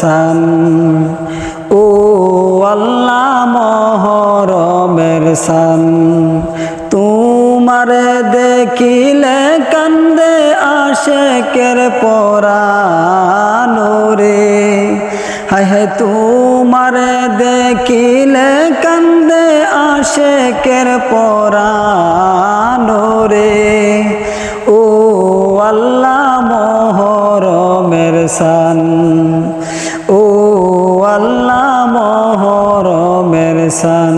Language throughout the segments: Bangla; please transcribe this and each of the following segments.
সান ও আল্লাহ মহরমের সান। তোমারে দেখিলে কান্দে আশেকের পরানো রে হায়, তোমারে দেখিলে কান্দে আশেকের পরানো সান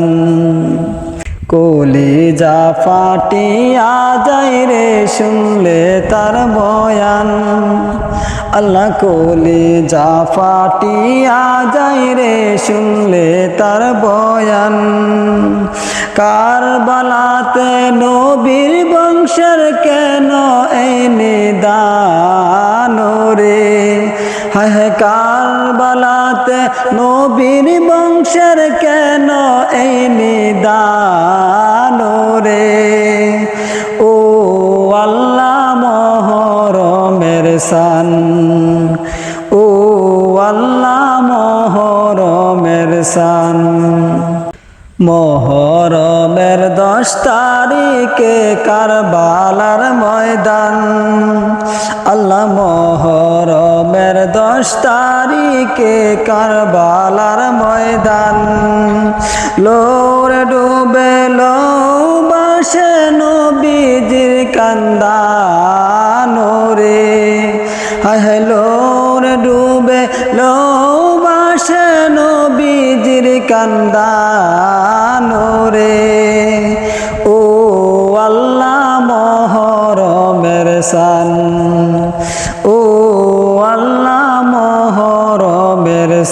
কলি যা ফাটিয়া যাই রে, শুনলে তার বয়ান। আল্লাহ কলি যা ফাটিয়া যাই রে, শুনলে তার বয়ান। কার বালাতে নবীর বংশের কেন এই নিদান রে? হায় বলাতে নবীর বংশের কেন এই নিদান রে? ও আল্লাহ মহরমের সান, ও আল্লাহ মহরমের সান। মহরমের দশ তারিখে কারবালার ময়দান। আল্লাহ মহরমের দশ তারিখে কারবালার ময়দান। লোর ডুবে লো বাসে নবীজির কান্দানো রে হায়, লোর ডুবে লো বাসে নবীজির কান্দানো রে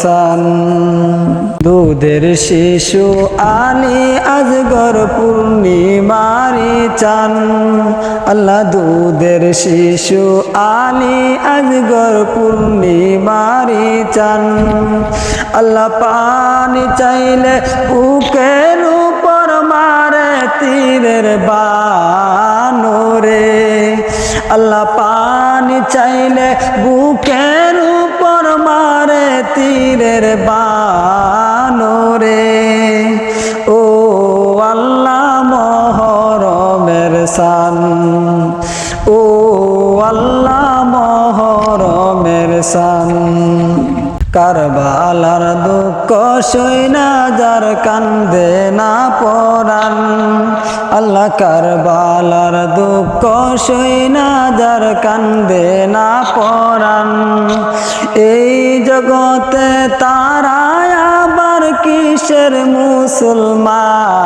সান দুধের শিশু আলী আজগর পূর্ণিমারি চান। আল্লাহ দুধের শিশু আলী আজগর পূর্ণিমারি চান। আল্লাহ পানি চাইলে বুকের উপর মারে তীরের বানরে। আল্লাহ পানি চাইলে বুকের মারে তীরের বানরে ও আল্লাহ মহরমের সান। ও আল্লাহ মহরমের সান। কারবালার দুঃখ সৈনা যার কান্দে না পরান আল্লাহ কারবালার দুঃখ সৈনা যার কান্দে না পরান এই জগতে তারায় আবার কিসের মুসলমান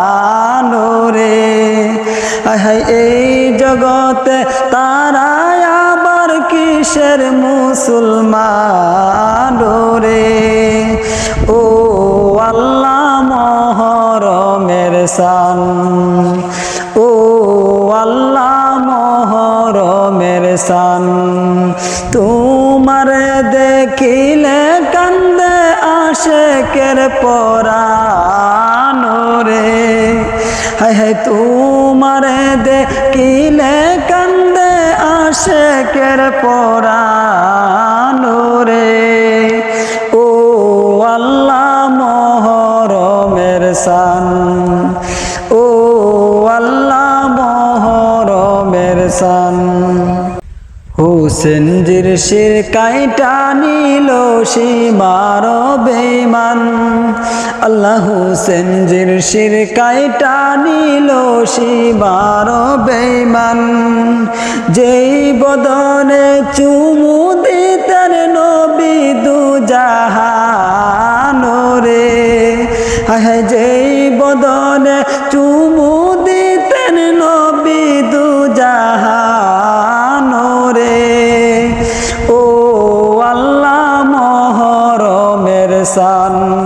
রে? এই জগতে আবার কিসের মুসলমান রে? ও আল্লাহ মহরমের সান ও আল্লাহ মহরমের সান তোমার দেখিলে কান্দে আশেকের পরানো রে। হায়, তোমার দেখিলে কান্দে আশেকের পরানো রে। ও আল্লাহ মহরমের সান। ও আল্লাহ মহরমের সান। হুসেনজির শির কাইটা নিল সীমার বেমান আল্লাহ হুসেনজির শির কাইটা নিল সীমার বেমান যেই বদনে চুমু দিতেন নবী দু জাহান রে যেই বদন এহসান